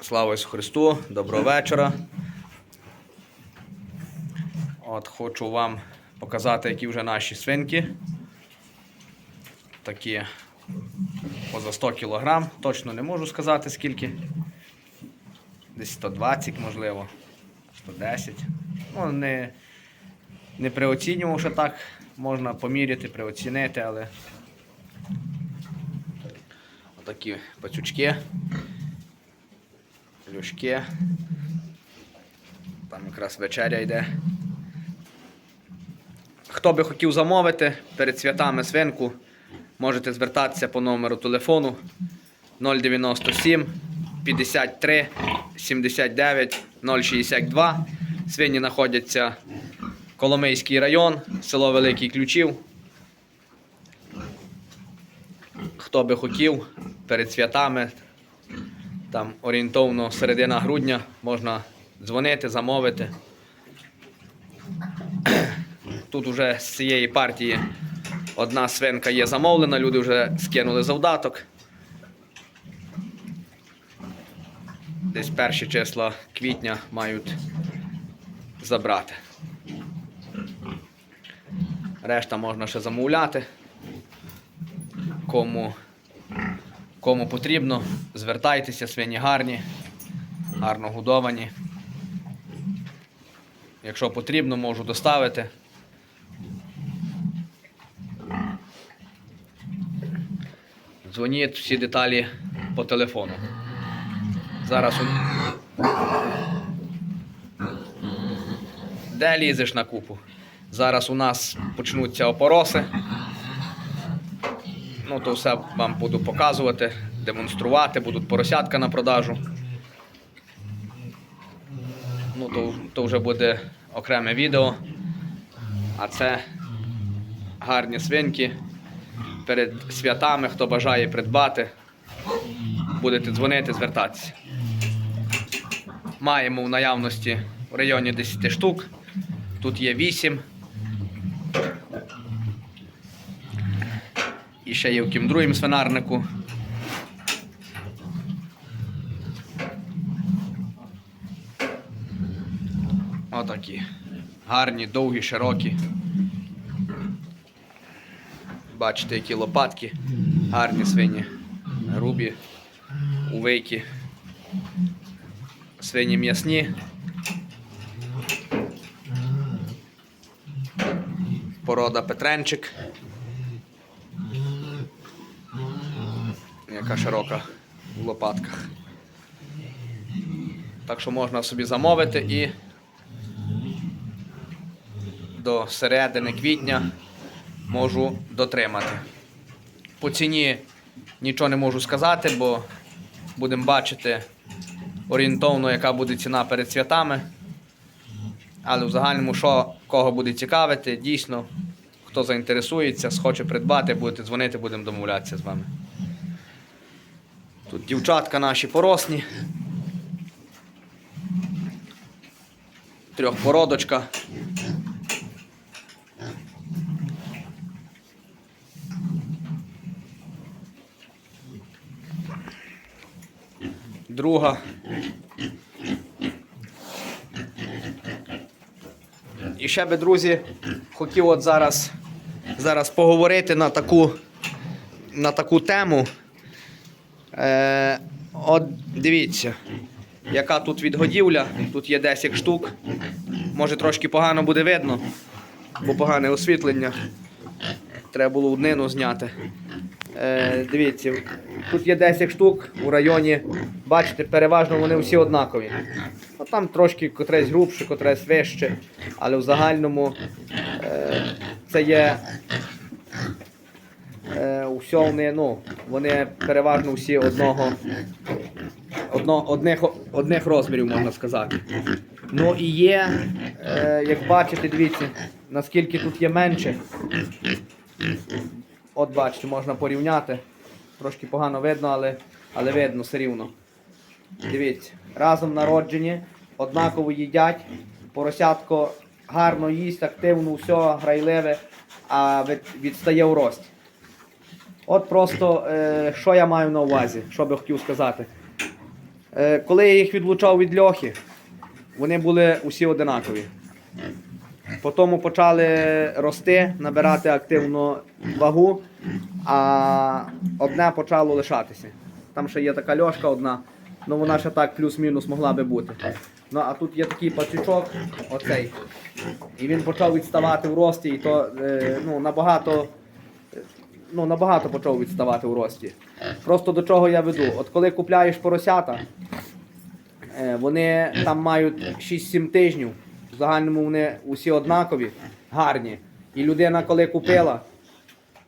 Слава Ісусу Христу, доброго вечора. От хочу вам показати, які вже наші свинки. Такі поза 100 кг. Точно не можу сказати скільки. Десь 120, можливо, 110. Ну, не, не приоцінював, що так можна поміряти, приоцінити, але отакі пацючки. Люшки. Там якраз вечеря йде. Хто би хотів замовити перед святами свинку, можете звертатися по номеру телефону 097 53 79 062. Свині знаходяться Коломийський район, село Великий Ключів. Хто би хотів перед святами, там орієнтовно середина грудня можна дзвонити, замовити. Тут вже з цієї партії одна свинка є замовлена, люди вже скинули завдаток. Десь перші числа квітня мають забрати. Решта можна ще замовляти. Кому Кому потрібно, звертайтеся, свині гарні, гарно годовані. Якщо потрібно, можу доставити. Дзвоніть всі деталі по телефону. Зараз у... Де лізеш на купу? Зараз у нас почнуться опороси. Ну, то все вам буду показувати, демонструвати, будуть поросятка на продажу. Ну, то, то вже буде окреме відео. А це гарні свинки. Перед святами, хто бажає придбати, будете дзвонити, звертатися. Маємо в наявності в районі 10 штук. Тут є 8. Ще є в ким другим свинарнику. Отакі. Гарні, довгі, широкі. Бачите, які лопатки. Гарні свині. Грубі, увейкі. Свині м'ясні. Порода Петренчик. Яка широка в лопатках. Так що можна собі замовити і до середини квітня можу дотримати. По ціні нічого не можу сказати, бо будемо бачити орієнтовно, яка буде ціна перед святами. Але в загальному, що кого буде цікавити, дійсно, хто заінтересується, схоче придбати, будете дзвонити, будемо домовлятися з вами. Тут дівчатка наші поросні. Трьохпородочка. Друга. І ще би, друзі, хотів от зараз, зараз поговорити на таку, на таку тему. Е, от дивіться, яка тут відгодівля. Тут є 10 штук. Може трошки погано буде видно, бо погане освітлення. Треба було однину зняти. Е, дивіться, тут є 10 штук у районі. Бачите, переважно вони всі однакові. Ну, там трошки котресь грубше, котресь вище, але в загальному е, це є усьо вони, ну, вони переважно всі одного, одно, одних, одних розмірів, можна сказати. Ну і є, е, як бачите, дивіться, наскільки тут є менше. От бачите, можна порівняти. Трошки погано видно, але, але видно все рівно. Дивіться, разом народжені, однаково їдять, поросятко гарно їсть, активно, все, грайливе, а від- відстає у рості. От просто, е, що я маю на увазі, що би хотів сказати. Е, коли я їх відлучав від льохи, вони були усі одинакові. Потім почали рости, набирати активну вагу, а одне почало лишатися. Там ще є така льошка одна, ну вона ще так плюс-мінус могла би бути. Ну а тут є такий пацючок, оцей. І він почав відставати в рості, і то е, ну, набагато, ну, набагато почав відставати в рості. Просто до чого я веду. От коли купляєш поросята, е, вони там мають 6-7 тижнів. В загальному вони усі однакові, гарні. І людина, коли купила,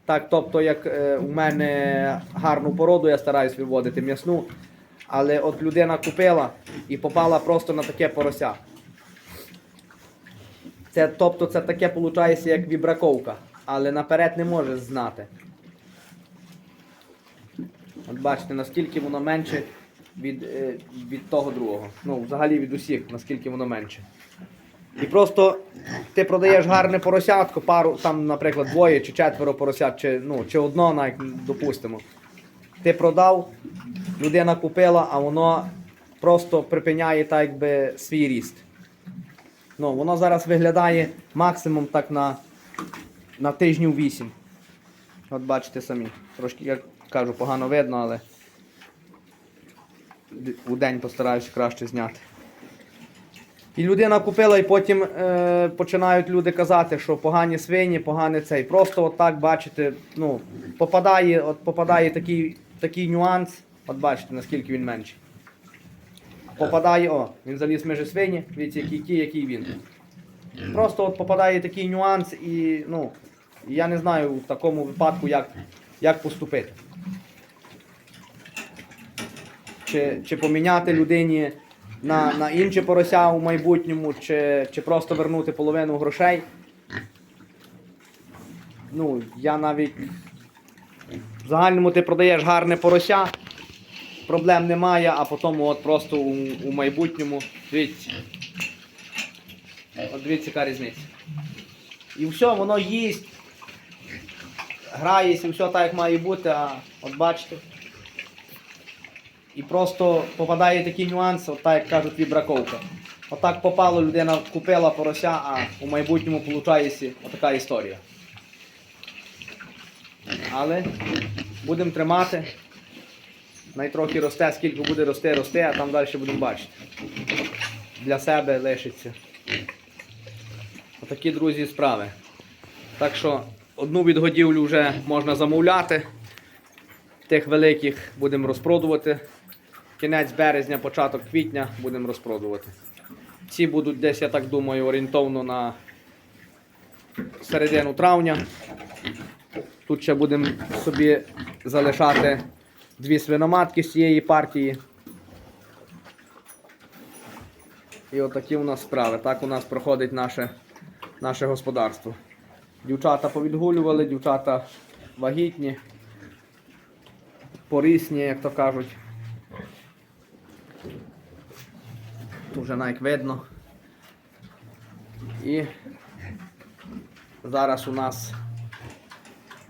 так, тобто, як е, у мене гарну породу, я стараюсь виводити м'ясну, але от людина купила і попала просто на таке порося. Це, тобто, це таке виходить, як вібраковка, але наперед не можеш знати. От бачите, наскільки воно менше від, е, від того другого. Ну, взагалі від усіх, наскільки воно менше. І просто ти продаєш гарне поросятко, пару, там, наприклад, двоє чи четверо поросят, чи, ну, чи одно, навіть, допустимо. Ти продав, людина купила, а воно просто припиняє так, якби, свій ріст. Ну, воно зараз виглядає максимум так на, на тижнів 8. От бачите самі. Трошки, як кажу, погано видно, але у день постараюся краще зняти. І людина купила, і потім е, починають люди казати, що погані свині, поганий цей. Просто от так бачите, ну, попадає, от попадає такий, такий нюанс. От бачите, наскільки він менший. Попадає, о, він заліз між свині, дивіться, який ті, який він. Просто от попадає такий нюанс, і ну, я не знаю в такому випадку, як, як поступити. Чи, чи поміняти людині на, на інше порося у майбутньому, чи, чи просто вернути половину грошей. Ну, я навіть в загальному ти продаєш гарне порося, проблем немає, а потім от просто у, у майбутньому. Дивіться. От дивіться, яка різниця. І все, воно їсть, грається, все так, як має бути, а от бачите. І просто попадає такий нюанс, от так як кажуть, вібраковка. Отак попало, людина купила порося, а у майбутньому виходить отака історія. Але будемо тримати. Найтрохи росте, скільки буде рости, рости, а там далі будемо бачити. Для себе лишиться. Отакі, друзі, справи. Так що одну відгодівлю вже можна замовляти. Тих великих будемо розпродувати. Кінець березня, початок квітня будемо розпродувати. Ці будуть десь, я так думаю, орієнтовно на середину травня. Тут ще будемо собі залишати дві свиноматки з цієї партії. І отакі у нас справи. Так у нас проходить наше, наше господарство. Дівчата повідгулювали, дівчата вагітні, порисні, як то кажуть. Тут вже навіть видно. І зараз у нас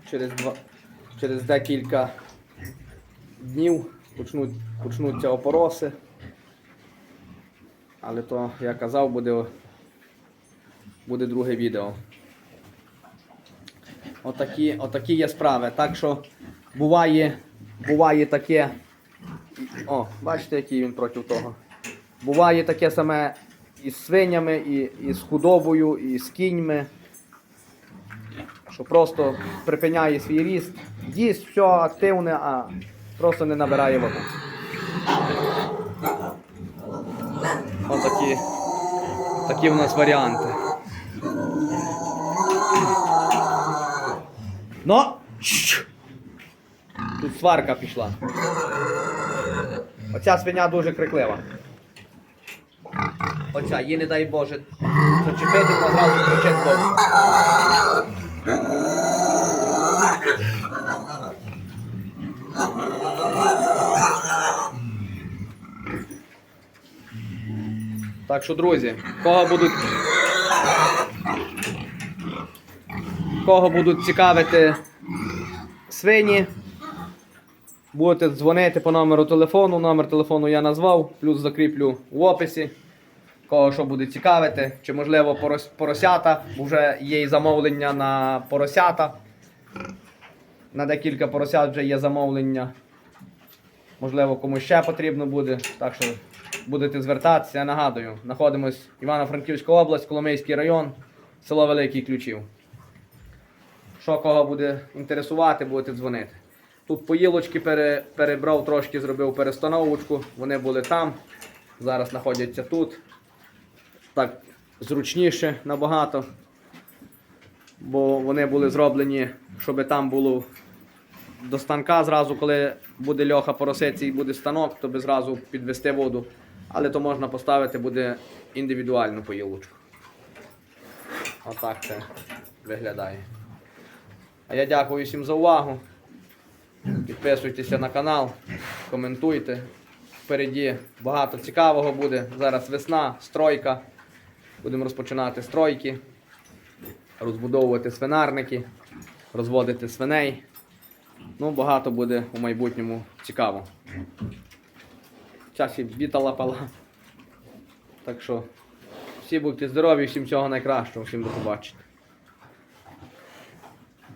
через, два, через декілька днів почнуть, почнуться опороси. Але то, я казав, буде, буде друге відео. Отакі, отакі є справи. Так що буває, буває таке. О, бачите, який він проти того. Буває таке саме і з свинями, і, і з худобою, і з кіньми. Що просто припиняє свій ріст. Їсть все активне, а просто не набирає воду. Отакі такі в нас варіанти. Ну, щ. тут сварка пішла. Оця свиня дуже криклива. Оця, їй не дай Боже, зачепити, одразу кричить довго. Так що, друзі, кого будуть. Кого будуть цікавити свині, Будете дзвонити по номеру телефону. Номер телефону я назвав, плюс закріплю в описі. Кого що буде цікавити, чи можливо порос- поросята, вже є і замовлення на поросята. На декілька поросят вже є замовлення. Можливо, комусь ще потрібно буде. Так що будете звертатися, я нагадую. Знаходимось Івано-Франківська область, Коломийський район, село Великий Ключів. Що кого буде інтересувати, будете дзвонити. Тут поїлочки пере, перебрав трошки, зробив перестановочку. Вони були там. Зараз знаходяться тут. Так зручніше набагато. Бо вони були зроблені, щоб там було до станка зразу, коли буде льоха поросиці і буде станок, то би зразу підвести воду. Але то можна поставити буде індивідуальну поїлочку. Отак це виглядає. А я дякую всім за увагу. Підписуйтеся на канал, коментуйте. Впереді багато цікавого буде. Зараз весна, стройка. Будемо розпочинати стройки, розбудовувати свинарники, розводити свиней. Ну, багато буде у майбутньому цікаво. Часі вітала пала. Так що всі будьте здорові, всім всього найкращого, всім до побачення.